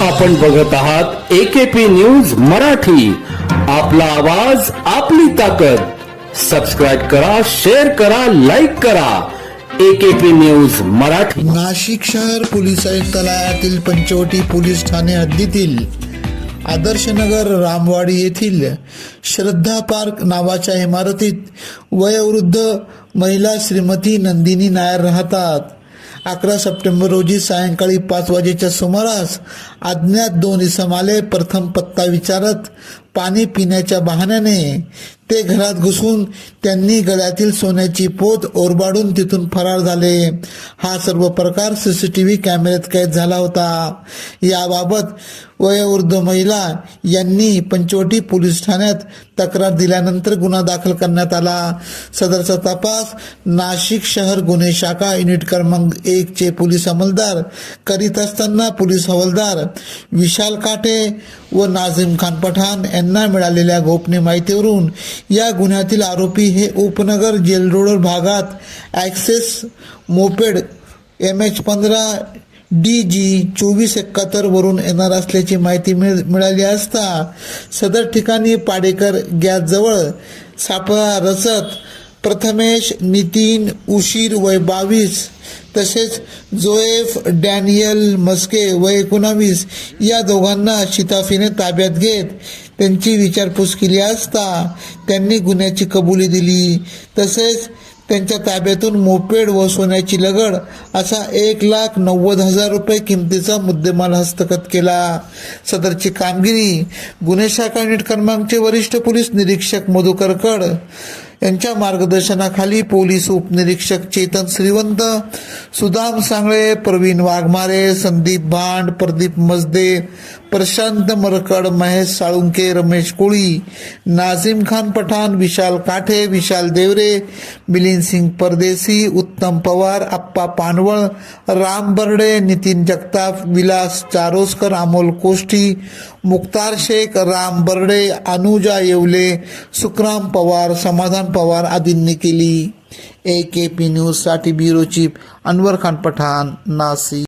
आपण बघत आहात एकेपी न्यूज मराठी. आपला आवाज आपली ताकद. सबस्क्राईब करा शेअर करा लाईक करा. AKP news Marathi. नाशिक शहर पोलीस आयुक्तालयातील पंचवटी पोलीस ठाणे हद्दीतील आदर्शनगर रामवाडी येथील श्रद्धा पार्क नावाच्या इमारतीत वयोवृद्ध महिला श्रीमती नंदिनी नायर राहतात. अकरा सप्टेंबर रोजी सायंकाळी पाच वाजेच्या सुमारास अज्ञात दोन इसम आले प्रथम पत्ता विचारत पाणी पिण्याच्या बहाण्याने ते घरात घुसून त्यांनी गळ्यातील सोन्याची पोत ओरबाडून तिथून फरार झाले. हा सर्व प्रकार सी सी टी व्ही कॅमेऱ्यात कैद झाला होता. याबाबत वयोवृद्ध महिला यांनी पंचवटी पोलीस ठाण्यात तक्रार दिल्यानंतर गुन्हा दाखल करण्यात आला. सदरचा तपास नाशिक शहर गुन्हे शाखा युनिट क्रमांक एक चे पोलीस अंमलदार करीत असताना पोलीस हवालदार विशाल काटे व नाझीम खान पठाण यांना मिळालेल्या गोपनीय माहितीवरून या गुन्ह्यातील आरोपी हे उपनगर जेलरोडर भागात ॲक्सेस मोपेड एम एच पंधरा डी जी चोवीस एकाहत्तरवरून येणार असल्याची माहिती मिळ मिळाली असता सदर ठिकाणी पाडेकर गॅसजवळ सापळा रचत प्रथमेश नितीन उशीर वय बावीस तसेच जोएफ डॅनियल मस्के वय एकोणावीस या दोघांना शिताफीने ताब्यात घेत त्यांची विचारपूस केली असता त्यांनी गुन्ह्याची कबुली दिली. तसेच त्यांच्या ताब्यातून मोपेड व सोन्याची लगड असा एक लाख नव्वद हजार रुपये किमतीचा मुद्देमाल हस्तगत केला. सदरची कामगिरी गुन्हे शाखा युनिट क्रमांकचे वरिष्ठ पोलीस निरीक्षक मधुकर कड यांच्या मार्गदर्शनाखाली पोलीस उपनिरीक्षक चेतन श्रीवंत सुदाम सांगळे प्रवीण वाघमारे संदीप भांड प्रदीप मजदे प्रशांत मरकड महेश साळुंके रमेश कोळी नाझीम खान पठाण विशाल काठे विशाल देवरे मिलिंद सिंग परदेसी उत्तम पवार आप्पा पानवळ राम बर्डे नितीन जगताप विलास चारोस्कर अमोल कोष्टी मुक्तार शेख राम बर्डे अनुजा येवले सुखराम पवार समाधान पवार आदींनी केली. ए के पी न्यूजसाठी ब्युरो चीफ अनवर खान पठाण नाशिक.